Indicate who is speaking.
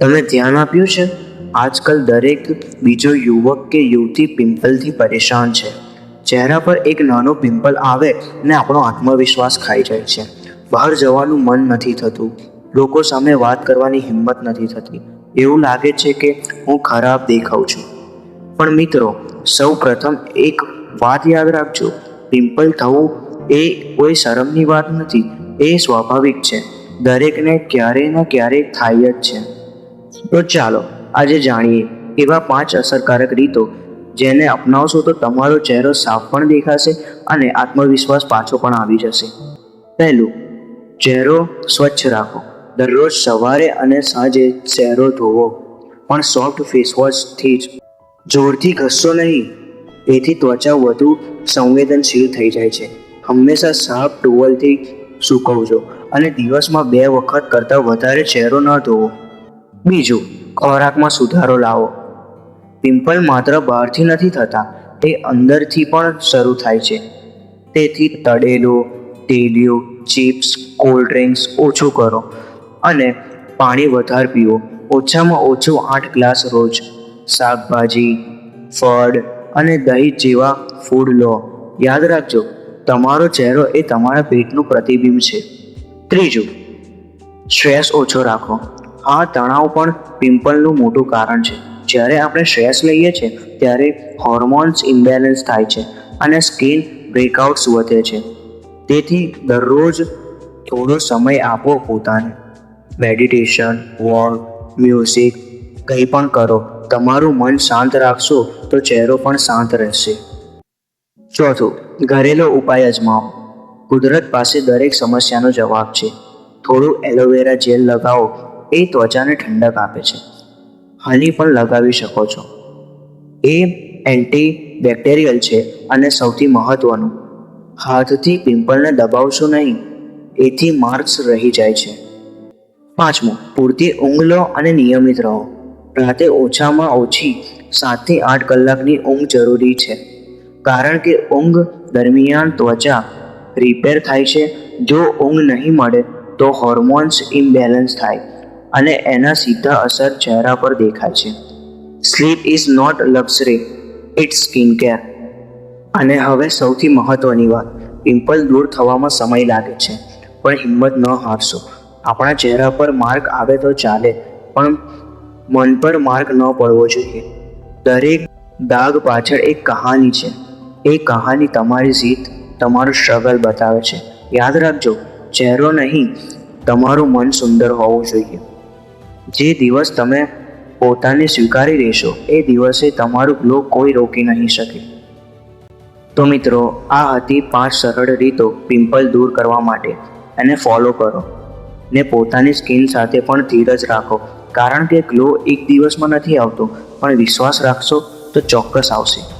Speaker 1: તમે ધ્યાન આપ્યું છે? આજકાલ દરેક બીજો યુવક કે યુવતી પિમ્પલથી પરેશાન છે. ચહેરા પર એક નાનો પિમ્પલ આવે ને આપણો આત્મવિશ્વાસ ખાઈ જાય છે. બહાર જવાનું મન નથી થતું. લોકો સામે વાત કરવાની હિંમત નથી થતી. એવું લાગે છે કે હું ખરાબ દેખાઉં છું. પણ મિત્રો, સૌ પ્રથમ એક વાત યાદ રાખજો. પિમ્પલ થવું એ કોઈ શરમની વાત નથી. એ સ્વાભાવિક છે. દરેકને ક્યારેય ને ક્યારેય થાય જ છે. તો ચાલો આજે જાણીએ એવા પાંચ અસરકારક રીતો જેને અપનાવશો તો તમારો ચહેરો સાફ પણ દેખાશે અને આત્મવિશ્વાસ પાછો પણ આવી જશે. પહેલું, ચહેરો સ્વચ્છ રાખો. દરરોજ સવારે અને સાંજે ચહેરો ધોવો. પણ સોફ્ટ ફેસવોશથી જ. જોરથી ઘસશો નહીં. તેથી ત્વચા વધુ સંવેદનશીલ થઈ જાય છે. હંમેશા સાફ ટુવલથી સૂકવજો અને દિવસમાં બે વખત કરતાં વધારે ચહેરો ન ધોવો. બીજું, ખોરાકમાં સુધારો લાવો. પિમ્પલ માત્ર બહારથી નથી થતા, તે અંદરથી પણ શરૂ થાય છે. તેથી તળેલું, તેલિયું, ચિપ્સ, કોલ્ડ ડ્રિંક્સ ઓછું કરો અને પાણી વધારે પીવો. ઓછામાં ઓછું આઠ ગ્લાસ રોજ. શાકભાજી, ફળ અને દહીં જેવા ફૂડ લો. યાદ રાખજો, તમારો ચહેરો એ તમારા પેટનું પ્રતિબિંબ છે. ત્રીજું, સ્ટ્રેસ ઓછો રાખો. આ તણાવ પણ પિમ્પલનું મોટું કારણ છે. જ્યારે આપણે સ્ટ્રેસ લઈએ છીએ ત્યારે હોર્મોન્સ ઇમ્બેલેન્સ થાય છે અને સ્કિન બ્રેકઆઉટ્સ વધે છે. તેથી દરરોજ થોડો સમય આપો પોતાને. મેડિટેશન, વોક, મ્યુઝિક, કંઈ પણ કરો. તમારું મન શાંત રાખશો તો ચહેરો પણ શાંત રહેશે. ચોથું, ઘરેલો ઉપાય અજમાવો. કુદરત પાસે દરેક સમસ્યાનો જવાબ છે. થોડું એલોવેરા જેલ લગાવો. એ ત્વચાને ઠંડક આપે છે. હની પણ લગાવી શકો છો. એ એન્ટી બેક્ટેરિયલ છે અને સૌથી મહત્વનું. હાથથી પિમ્પલને દબાવશો નહીં. એથી માર્ક્સ રહી જાય છે. પાંચમું, પૂરતી ઊંઘ લો અને નિયમિત રહો. રાતે ઓછામાં ઓછી સાતથી આઠ કલાકની ઊંઘ જરૂરી છે. કારણ કે ઊંઘ દરમિયાન ત્વચા રિપેર થાય છે. જો ઊંઘ નહીં મળે, તો હોર્મોન્સ ઇમ્બેલેન્સ થાય. અને એના સીધા અસર ચહેરા પર દેખાય છે. Sleep is not luxury it's skin care અને હવે સૌથી મહત્વની વાત, પિમ્પલ દૂર થવામાં સમય લાગે છે, પણ હિંમત ન હારશો. આપણા ચહેરા પર માર્ક આવે તો ચાલે, પણ મન પર માર્ક ન પડવો જોઈએ. દરેક દાગ પાછળ એક કહાની છે. એ કહાની તમારી જીત, તમારું સ્ટ્રગલ બતાવે છે. યાદ રાખજો, ચહેરો નહીં, તમારું મન સુંદર હોવું જોઈએ. જે દિવસ તમે પોતાને સ્વીકારી લેશો, એ દિવસે તમારું ગ્લો કોઈ રોકી નહીં શકે. તો મિત્રો, આ હતી પાંચ સરળ રીતો પિમ્પલ દૂર કરવા માટે. એને ફોલો કરો. ને પોતાની સ્કિન સાથે પણ ધીરજ રાખો. કારણ કે ગ્લો એક દિવસમાં નથી આવતો, પણ વિશ્વાસ રાખશો તો ચોક્કસ આવશે.